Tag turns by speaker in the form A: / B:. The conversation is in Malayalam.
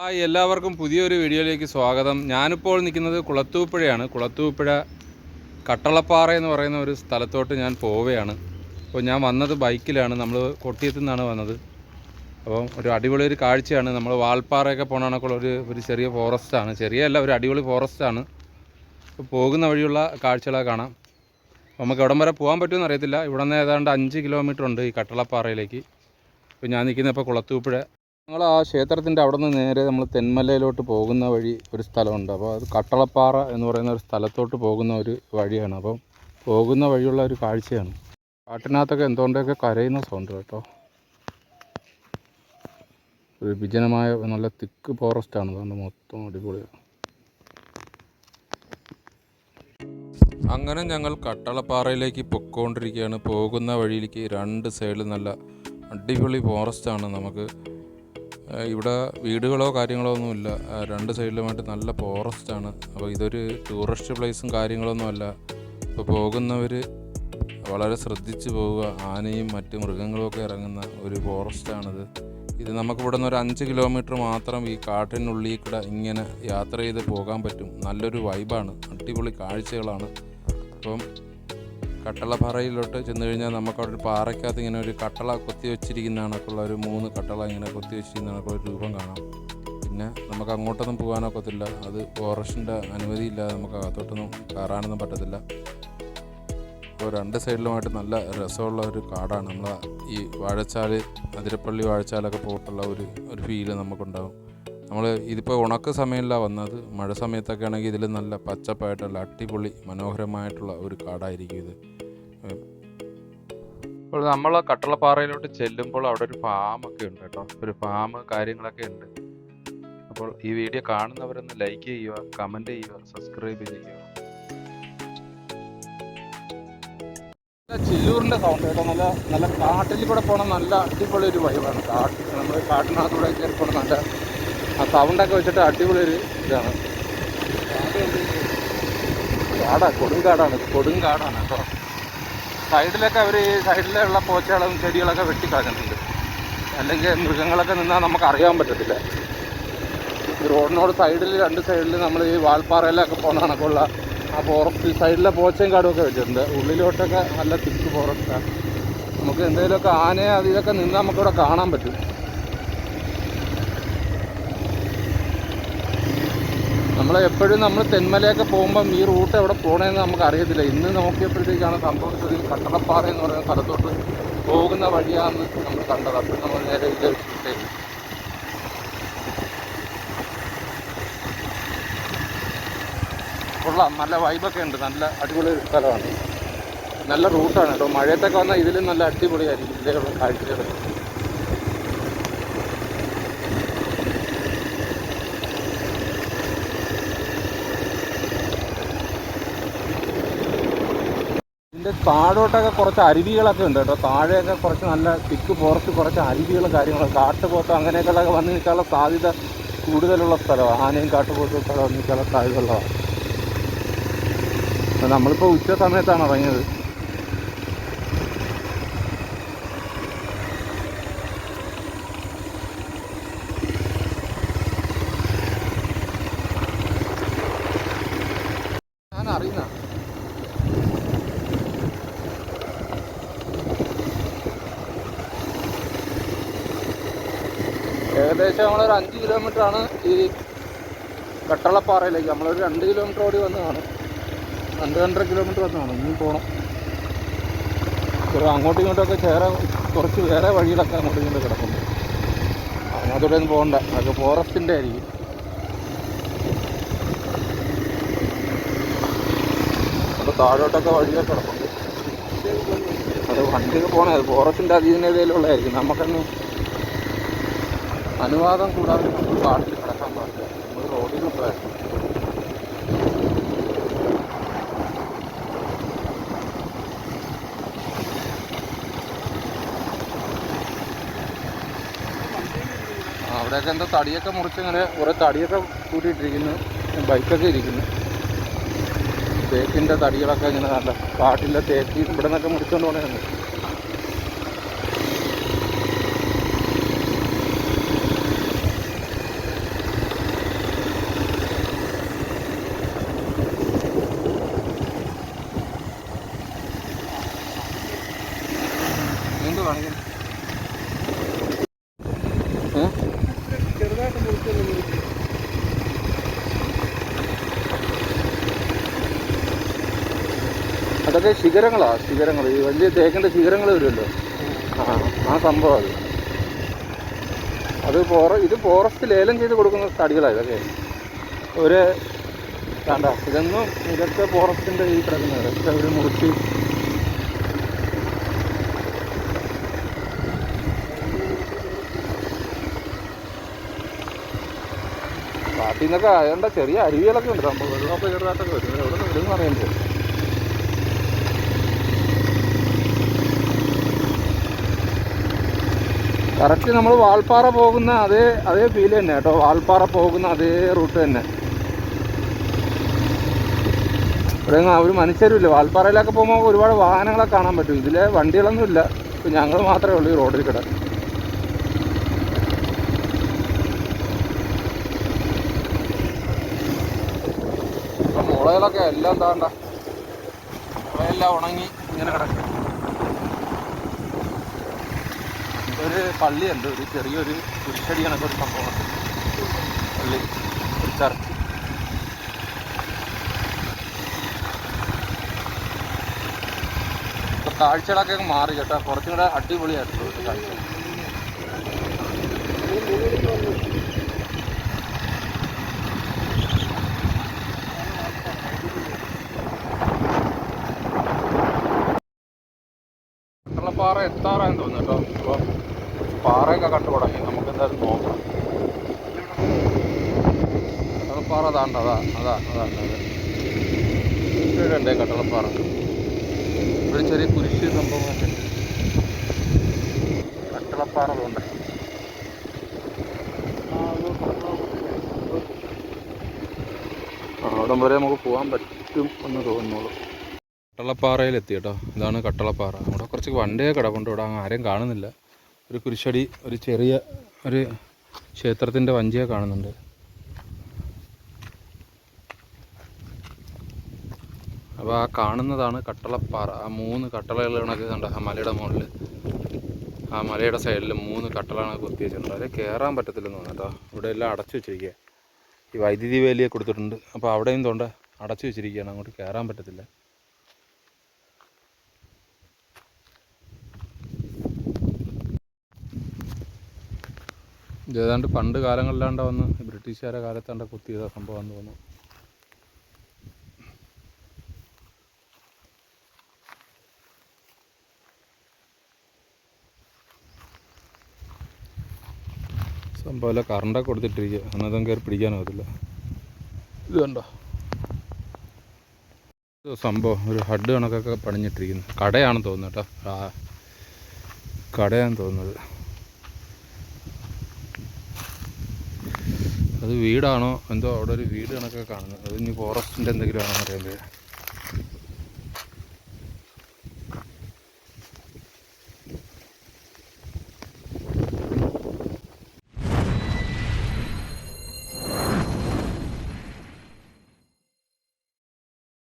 A: ഹായ് എല്ലാവർക്കും പുതിയൊരു വീഡിയോയിലേക്ക് സ്വാഗതം. ഞാനിപ്പോൾ നിൽക്കുന്നത് കുളത്തൂപ്പുഴയാണ്. കുളത്തൂപ്പുഴ കട്ടളപ്പാറ എന്ന് പറയുന്ന ഒരു സ്ഥലത്തോട്ട് ഞാൻ പോവുകയാണ്. അപ്പോൾ ഞാൻ വന്നത് ബൈക്കിലാണ്. നമ്മൾ കൊട്ടിയത്തു നിന്നാണ് വന്നത്. അപ്പം ഒരു അടിപൊളി ഒരു കാഴ്ചയാണ്. നമ്മൾ വാൾപ്പാറയൊക്കെ പോകണമെന്നൊക്കെ ഒരു ഒരു ചെറിയ ഫോറസ്റ്റാണ് ചെറിയല്ല ഒരു അടിപൊളി ഫോറസ്റ്റാണ് അപ്പോൾ പോകുന്ന വഴിയുള്ള കാഴ്ചകളൊക്കെ കാണാം. നമുക്ക് എവിടം വരെ പോകാൻ പറ്റുമെന്ന് അറിയത്തില്ല. ഇവിടെ നിന്ന് ഏതാണ്ട് അഞ്ച് കിലോമീറ്റർ ഉണ്ട് ഈ കട്ടളപ്പാറയിലേക്ക്. അപ്പോൾ ഞാൻ നിൽക്കുന്നത് ഇപ്പോൾ കുളത്തൂപ്പുഴ. ഞങ്ങൾ ആ ക്ഷേത്രത്തിന്റെ അവിടെ നിന്ന് നേരെ നമ്മൾ തെന്മലയിലോട്ട് പോകുന്ന വഴി ഒരു സ്ഥലമുണ്ട്. അപ്പോൾ അത് കട്ടളപ്പാറ എന്ന് പറയുന്ന ഒരു സ്ഥലത്തോട്ട് പോകുന്ന ഒരു വഴിയാണ്. അപ്പം പോകുന്ന വഴിയുള്ള ഒരു കാഴ്ചയാണ്. കാട്ടിനകത്തൊക്കെ എന്തുകൊണ്ടൊക്കെ കരയുന്ന സൗണ്ട് കേട്ടോ. ഒരു വിജനമായ നല്ല തിക്ക് ഫോറസ്റ്റാണ് അതുകൊണ്ട് മൊത്തം അടിപൊളിയാണ് അങ്ങനെ ഞങ്ങൾ കട്ടളപ്പാറയിലേക്ക് പൊക്കോണ്ടിരിക്കുകയാണ് പോകുന്ന വഴിയിലേക്ക് രണ്ട് സൈഡിൽ നല്ല അടിപൊളി ഫോറസ്റ്റാണ് നമുക്ക് ഇവിടെ വീടുകളോ കാര്യങ്ങളോ ഒന്നുമില്ല രണ്ട് സൈഡിലുമായിട്ട് നല്ല ഫോറസ്റ്റ് ആണ്. അപ്പോൾ ഇതൊരു ടൂറിസ്റ്റ് പ്ലേസും കാര്യങ്ങളൊന്നും അല്ല. ഇപ്പോൾ പോകുന്നവർ വളരെ ശ്രദ്ധിച്ച് പോവുക. ആനയും മറ്റ് മൃഗങ്ങളും ഒക്കെ ഇറങ്ങുന്ന ഒരു ഫോറസ്റ്റ് ഫോറസ്റ്റാണിത് ഇത് നമുക്ക് ഇവിടെ നിന്ന് ഒരു അഞ്ച് കിലോമീറ്റർ മാത്രം ഈ കാട്ടിനുള്ളിൽ കൂടെ ഇങ്ങനെ യാത്ര ചെയ്ത് പോകാൻ പറ്റും. നല്ലൊരു വൈബാണ് അടിപൊളി കാഴ്ചകളാണ്. അപ്പം കട്ടളപ്പാറയിലോട്ട് ചെന്ന് കഴിഞ്ഞാൽ നമുക്ക് അവിടെ പാറയ്ക്കകത്ത് ഇങ്ങനെ ഒരു കട്ടള കൊത്തി വെച്ചിരിക്കുന്ന കണക്കുള്ള ഒരു മൂന്ന് കട്ടള ഇങ്ങനെ കൊത്തി വെച്ചിരിക്കുന്ന കണക്കുള്ള ഒരു രൂപം കാണാം. പിന്നെ നമുക്ക് അങ്ങോട്ടൊന്നും പോകാനൊക്കത്തില്ല അത് ഫോറസ്റ്റിന്റെ അനുമതിയില്ലാതെ നമുക്ക് അകത്തോട്ടൊന്നും കയറാനൊന്നും പറ്റത്തില്ല. ഇപ്പോൾ രണ്ട് സൈഡിലുമായിട്ട് നല്ല രസമുള്ള ഒരു കാടാണ്. നമ്മൾ ഈ വാഴച്ചാൽ അതിരപ്പള്ളി വാഴച്ചാലൊക്കെ പോയിട്ടുള്ള ഒരു ഒരു ഫീൽ നമുക്കുണ്ടാകും നമ്മൾ ഇതിപ്പോൾ ഉണക്ക സമയമില്ല വന്നത്. മഴ സമയത്തൊക്കെ ആണെങ്കിൽ ഇതിൽ നല്ല പച്ചപ്പായിട്ടുള്ള അടിപൊളി മനോഹരമായിട്ടുള്ള ഒരു കാടായിരിക്കും ഇത്. ഇപ്പോൾ നമ്മൾ കട്ടളപ്പാറയിലോട്ട് ചെല്ലുമ്പോൾ അവിടെ ഒരു ഫാം ഒക്കെ ഉണ്ട് കേട്ടോ. ഒരു ഫാം കാര്യങ്ങളൊക്കെ ഉണ്ട്. അപ്പോൾ ഈ വീഡിയോ കാണുന്നവരൊന്ന് ലൈക്ക് ചെയ്യുക കമന്റ് ചെയ്യുക സബ്സ്ക്രൈബ് ചെയ്യുക. ചില്ലൂരിന്റെ സൗണ്ട് കേട്ടോ. നല്ല നല്ല കാട്ടിൽ കൂടെ പോകണം നല്ല അടിപൊളി ഒരു വൈബാണ് കാട്ട് നമ്മൾ കാട്ടിനകത്തൂടെ കയറി പോകണം നല്ല ആ സൗണ്ടൊക്കെ വെച്ചിട്ട് അടിപൊളി ഒരു ഇതാണ്. കാടാ കൊടുങ്കാടാണ്. കൊടുങ്കാടാണ് കേട്ടോ. സൈഡിലൊക്കെ അവർ ഈ സൈഡിലുള്ള പോച്ചകളും ചെടികളൊക്കെ വെട്ടിക്കളഞ്ഞിട്ടുണ്ട്. അല്ലെങ്കിൽ മൃഗങ്ങളൊക്കെ നിന്നാൽ നമുക്ക് അറിയാൻ പറ്റത്തില്ല. റോഡിനോട് സൈഡിൽ രണ്ട് സൈഡിൽ നമ്മൾ ഈ വാൽപ്പാറയിലൊക്കെ പോകുന്ന കണക്കുള്ള ആ ഫോറസ്റ്റ് സൈഡിലെ പോച്ചയും കാടും ഒക്കെ വെച്ചിട്ടുണ്ട്. ഉള്ളിലോട്ടൊക്കെ നല്ല തിക്ക് ഫോറസ്റ്റാണ് നമുക്ക് എന്തെങ്കിലുമൊക്കെ ആനയെ അതിലൊക്കെ ഇതൊക്കെ നിന്ന് നമുക്കിവിടെ കാണാൻ പറ്റും. നമ്മൾ എപ്പോഴും നമ്മൾ തെന്മലയൊക്കെ പോകുമ്പം ഈ റൂട്ട് എവിടെ പോകണമെന്ന് നമുക്ക് അറിയത്തില്ല ഇന്ന് നോക്കിയപ്പോഴത്തേക്കാണ് സംഭവിച്ചത് ഈ കട്ടളപ്പാറ എന്ന് പറയുന്ന സ്ഥലത്തോട്ട് പോകുന്ന വഴിയാണെന്ന് നമ്മൾ കണ്ടത്. അപ്പോൾ നമ്മൾ നേരെ ഇട്ടേക്ക് കൊള്ളാം. നല്ല വൈബൊക്കെ ഉണ്ട്. നല്ല അടിപൊളി സ്ഥലമാണ്. നല്ല റൂട്ടാണ് കേട്ടോ. മഴയത്തൊക്കെ വന്നാൽ ഇതിലും നല്ല അടിപൊളിയായിരിക്കും. ഇതിലുള്ള കാഴ്ചകൾ ഇതിന്റെ താഴോട്ടൊക്കെ കുറച്ച് അരുവികളൊക്കെ ഉണ്ട് കേട്ടോ. താഴെയൊക്കെ കുറച്ച് നല്ല തിക്ക് പുറത്ത് കുറച്ച് അരുവികളും കാര്യങ്ങളൊക്കെ കാട്ടുപോത്തോ അങ്ങനെയൊക്കെയുള്ളതൊക്കെ വന്ന് നിൽക്കാനുള്ള സാധ്യത കൂടുതലുള്ള സ്ഥലമാണ്. ആനയും കാട്ടുപോത്തും വന്നു നിൽക്കാനുള്ള സാധ്യതയുള്ളതാണ്. ഉള്ളതാണ് നമ്മളിപ്പോൾ ഉച്ച സമയത്താണ് ഇറങ്ങിയത് ഞാൻ അറിയുന്ന ഏകദേശം നമ്മളൊരു അഞ്ച് കിലോമീറ്റർ ആണ് ഈ കട്ടളപ്പാറയിലേക്ക്. നമ്മളൊരു രണ്ട് കിലോമീറ്റർ ഓടി വന്ന് കാണും രണ്ട് രണ്ടര കിലോമീറ്റർ വന്ന് കാണും ഇനി പോകണം ഒരു അങ്ങോട്ടും ഇങ്ങോട്ടൊക്കെ ചേരാൻ കുറച്ച് വേറെ വഴികളൊക്കെ അങ്ങോട്ടും ഇങ്ങോട്ടും കിടക്കുന്നു അതിനകത്തൂടെ ഒന്നും പോകണ്ട. അതൊക്കെ ഫോറസ്റ്റിന്റെ ആയിരിക്കും. അപ്പോൾ താഴോട്ടൊക്കെ വഴിയൊക്കെ കിടക്കുന്നുണ്ട് അത് വണ്ടിയൊക്കെ പോകണേ അത് ഫോറസ്റ്റിന്റെ ഇതിലുള്ളതായിരിക്കും നമുക്കൊന്ന് അനുവാദം കൂടാതെ നമുക്ക് കാട്ടിൽ കിടക്കാൻ പാടില്ല. നമ്മൾ ആ, അവിടെയൊക്കെ എന്താ തടിയൊക്കെ മുറിച്ച് ഇങ്ങനെ കുറേ തടിയൊക്കെ കൂട്ടിയിട്ടിരിക്കുന്നു. ബൈക്കൊക്കെ ഇരിക്കുന്നു. തേക്കിന്റെ തടികളൊക്കെ ഇങ്ങനെ നല്ല കാട്ടിലെ തേക്ക് ഇവിടെ നിന്നൊക്കെ മുറിച്ചുകൊണ്ട് പോകണേ ഇതൊക്കെ ശിഖരങ്ങളാണ് ശിഖരങ്ങൾ. ഈ വലിയ തേക്കിന്റെ ശിഖരങ്ങൾ വരുമല്ലോ ആ സംഭവം അത്. അത് ഫോറ ഇത് ഫോറസ്റ്റ് ലേലം ചെയ്ത് കൊടുക്കുന്ന തടികളാണ് ഇതൊക്കെ. ഒരു വേണ്ട ഇതൊന്നും ഇതൊക്കെ ഫോറസ്റ്റിന്റെ ഈ കിടക്കുന്നത്. ഒരു മുറിച്ച് കാട്ടിൽ നിന്നൊക്കെ ചെറിയ അരുവികളൊക്കെ ഉണ്ട്. സംഭവം വെള്ളമൊക്കെ ചെറുതായിട്ടൊക്കെ വരും. എവിടെ നിന്ന് അറിയാൻ അറിയുന്നത് കറക്റ്റ് നമ്മൾ വാൾപ്പാറ പോകുന്ന അതേ അതേ ഫീൽ തന്നെ കേട്ടോ. വാൾപ്പാറ പോകുന്ന അതേ റൂട്ട് തന്നെ. ഇവിടെ ഒരു മനുഷ്യരുമില്ല. വാൾപ്പാറയിലൊക്കെ പോകുമ്പോൾ ഒരുപാട് വാഹനങ്ങളെ കാണാൻ പറ്റും. ഇതിലെ വണ്ടികളൊന്നുമില്ല. ഇപ്പം ഞങ്ങൾ മാത്രമേ ഉള്ളൂ ഈ റോഡിൽ കിട മുളകളൊക്കെ എല്ലാം താണ്ട മുളയെല്ലാം ഉണങ്ങി ഇങ്ങനെ കിടക്കും. ഒരു പള്ളിയുണ്ട്. ഒരു ചെറിയൊരു കുരിശടി കണക്കൊരു സംഭവമുണ്ട് പള്ളി ഒരു ചർച്ച്. ഇപ്പൊ കാഴ്ചകളൊക്കെ മാറി കേട്ടോ. കുറച്ചും കൂടെ അടിപൊളിയായിട്ടുള്ളൂ കാഴ്ച കട്ടളപ്പാറ എത്താറായെന്ന് തോന്നുന്നു കേട്ടോ. ഇപ്പോൾ പാറയൊക്കെ കണ്ടു തുടങ്ങി. നമുക്ക് എന്തായാലും നോക്കാം. കട്ടളപ്പാറ അതാണ്ട് അതാ അതാ അതാ ഇവിടെ കട്ടളപ്പാറ ഒരു ചെറിയ കുരിശ് സംഭവമൊക്കെ കട്ടളപ്പാറ. അതുകൊണ്ട് അവിടം വരെ നമുക്ക് പോകാൻ പറ്റും എന്ന് തോന്നുന്നുള്ളൂ. കട്ടളപ്പാറയിലെത്തി കേട്ടോ ഇതാണ് കട്ടളപ്പാറ. അവിടെ കുറച്ച് വണ്ടിയെ കിടപ്പുണ്ട്. ഇവിടെ ആരെയും കാണുന്നില്ല. ഒരു കുരിശടി ഒരു ചെറിയ ഒരു ക്ഷേത്രത്തിന്റെ വഞ്ചിയെ കാണുന്നുണ്ട്. അപ്പോൾ ആ കാണുന്നതാണ് കട്ടളപ്പാറ. ആ മൂന്ന് കട്ടളകൾ കണക്ക് കണ്ട ആ മലയുടെ മുകളിൽ. ആ മലയുടെ സൈഡിൽ മൂന്ന് കട്ടളാണ് കുത്തി വെച്ചിട്ടുണ്ട് അതിൽ കയറാൻ പറ്റത്തില്ലെന്ന് തോന്നുന്നു കേട്ടോ. ഇവിടെ എല്ലാം അടച്ചു വെച്ചിരിക്കുക. ഈ വൈദ്യുതി വേലിയെ കൊടുത്തിട്ടുണ്ട്. അപ്പോൾ അവിടെയും തോണ്ട അടച്ചു വെച്ചിരിക്കുകയാണ്. അങ്ങോട്ട് കയറാൻ പറ്റത്തില്ല. ഏതാണ്ട് പണ്ട് കാലങ്ങളിലാണ്ട വന്ന് ബ്രിട്ടീഷുകാരെ കാലത്താണ്ട കുത്തിയത സംഭവം തോന്നുന്നു. സംഭവമല്ല കറണ്ടൊക്കെ കൊടുത്തിട്ടിരിക്കുക അന്നതും കയറി പിടിക്കാനാവത്തില്ല ഇത് കണ്ടോ? സംഭവം. ഒരു ഹഡ് കണക്കൊക്കെ പണിഞ്ഞിട്ടിരിക്കുന്നു. കടയാണെന്ന് തോന്നുന്നു കേട്ടോ. കടയാണെന്ന് തോന്നുന്നത്. അത് വീടാണോ? എന്തോ അവിടെ ഒരു വീട് കണക്കൊക്കെ കാണുന്നത്. അത് ഇനി ഫോറസ്റ്റിന്റെ എന്തെങ്കിലും ആണോ അറിയാൻ